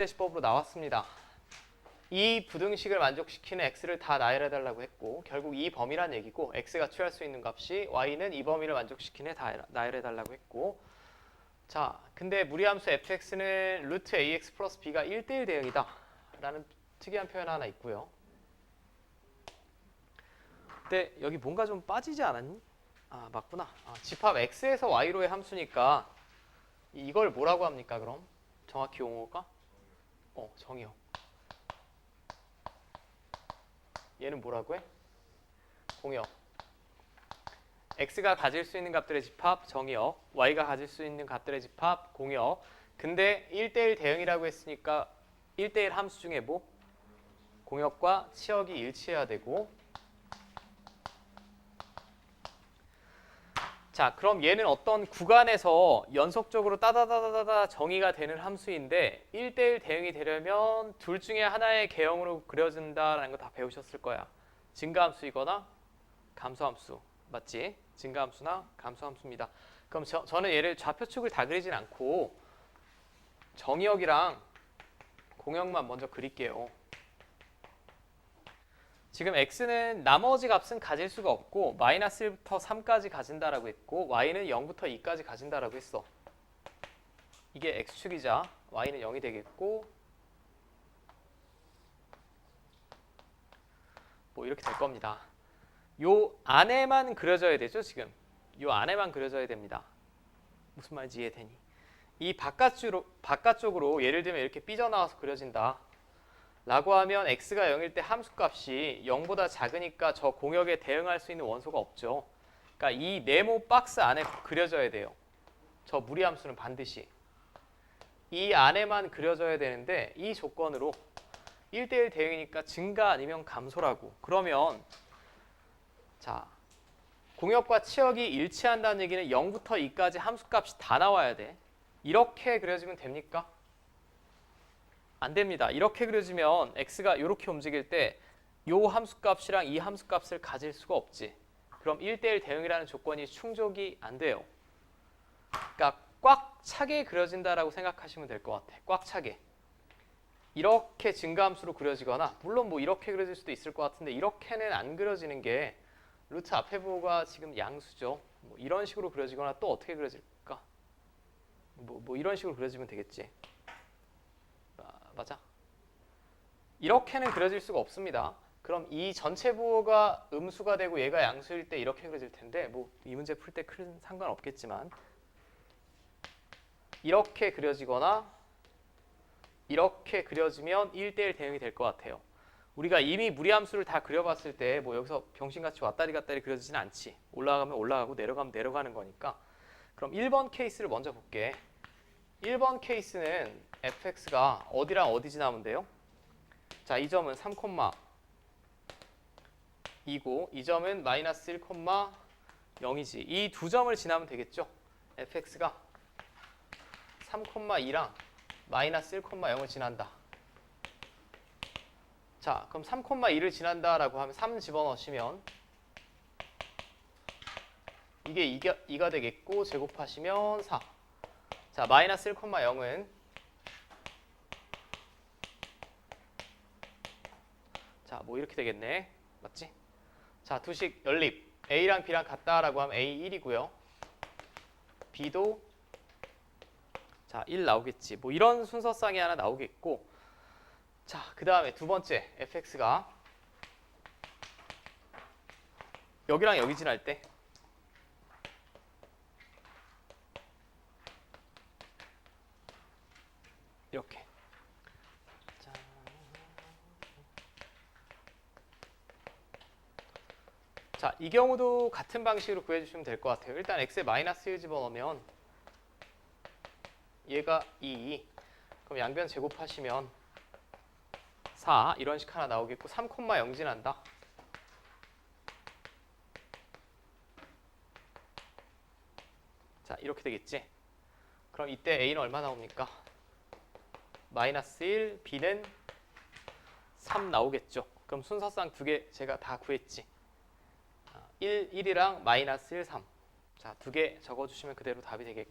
대시법으로 나왔습니다. 이 부등식을 만족시키는 x를 다 나열해달라고 했고 결국 이 범위란 얘기고 x가 취할 수 있는 값이 y는 이 범위를 만족시키는 다 나열해달라고 했고 자 근데 무리함수 fx는 루트 ax 플러스 b가 1대1 대응이다 라는 특이한 표현 하나 있고요. 근데 여기 뭔가 좀 빠지지 않았니? 아 맞구나. 아, 집합 x에서 y로의 함수니까 이걸 뭐라고 합니까 그럼? 정확히 용어가? 어 정의역. 얘는 뭐라고 해? 공역. x가 가질 수 있는 값들의 집합 정의역, y가 가질 수 있는 값들의 집합 공역. 근데 1대1 대응이라고 했으니까 1대1 함수 중에 뭐? 공역과 치역이 일치해야 되고 자, 그럼 얘는 어떤 구간에서 연속적으로 따다다다다 정의가 되는 함수인데 1대1 대응이 되려면 둘 중에 하나의 개형으로 그려진다라는 거 다 배우셨을 거야. 증가함수이거나 감소함수. 맞지? 증가함수나 감소함수입니다. 그럼 저, 저는 얘를 좌표축을 다 그리진 않고 정의역이랑 공역만 먼저 그릴게요. 지금 x는 나머지 값은 가질 수가 없고 마이너스 1부터 3까지 가진다라고 했고 y는 0부터 2까지 가진다라고 했어. 이게 x축이자 y는 0이 되겠고 뭐 이렇게 될 겁니다. 요 안에만 그려져야 되죠, 지금. 요 안에만 그려져야 됩니다. 무슨 말인지 이해되니? 이 바깥쪽으로 바깥쪽으로 예를 들면 이렇게 삐져나와서 그려진다. 라고 하면 x가 0일 때 함수값이 0보다 작으니까 저 공역에 대응할 수 있는 원소가 없죠. 그러니까 이 네모 박스 안에 그려져야 돼요. 저 무리함수는 반드시. 이 안에만 그려져야 되는데 이 조건으로 1대1 대응이니까 증가 아니면 감소라고. 그러면 자 공역과 치역이 일치한다는 얘기는 0부터 2까지 함수값이 다 나와야 돼. 이렇게 그려지면 됩니까? 안 됩니다. 이렇게 그려지면 x가 이렇게 움직일 때 요 함수값이랑 이 함수값을 가질 수가 없지. 그럼 1대1 대응이라는 조건이 충족이 안 돼요. 그러니까 꽉 차게 그려진다라고 생각하시면 될 것 같아. 꽉 차게. 이렇게 증가함수로 그려지거나 물론 뭐 이렇게 그려질 수도 있을 것 같은데 이렇게는 안 그려지는 게 루트 앞에 부호가 지금 양수죠. 뭐 이런 식으로 그려지거나 또 어떻게 그려질까? 뭐, 뭐 이런 식으로 그려지면 되겠지. 아, 맞아. 이렇게는 그려질 수가 없습니다. 그럼 이 전체 부호가 음수가 되고 얘가 양수일 때 이렇게 그려질 텐데 뭐 이 문제 풀 때 큰 상관없겠지만 이렇게 그려지거나 이렇게 그려지면 1대1 대응이 될 것 같아요. 우리가 이미 무리함수를 다 그려봤을 때 뭐 여기서 병신같이 왔다리 갔다리 그려지진 않지. 올라가면 올라가고 내려가면 내려가는 거니까. 그럼 1번 케이스를 먼저 볼게. 1번 케이스는 fx가 어디랑 어디 지나면 돼요? 자, 이 점은 3, 2고 이 점은 마이너스 1, 0이지. 이 두 점을 지나면 되겠죠? fx가 3, 2랑 마이너스 1, 0을 지난다. 자, 그럼 3, 2를 지난다라고 하면 3 집어넣으시면 이게 2가, 2가 되겠고 제곱하시면 4. 자, 마이너스 1, 0은 자, 뭐 이렇게 되겠네. 맞지? 자, 두식 연립. A랑 B랑 같다라고 하면 A 1이고요. B도 자, 1 나오겠지. 뭐 이런 순서상이 하나 나오겠고. 자, 그 다음에 두 번째 fx가 여기랑 여기 지날 때 이렇게 자, 이 경우도 같은 방식으로 구해주시면 될 것 같아요. 일단 x에 마이너스 1 집어넣으면 얘가 2. 그럼 양변 제곱하시면 4 이런 식 하나 나오겠고 3,0 지난다. 자, 이렇게 되겠지. 그럼 이때 a는 얼마 나옵니까? 마이너스 1, b는 3 나오겠죠. 그럼 순서상 두 개 제가 다 구했지. 1, 1이랑 마이너스 1, 3. 자, 두 개 적어주시면 그대로 답이 되겠고.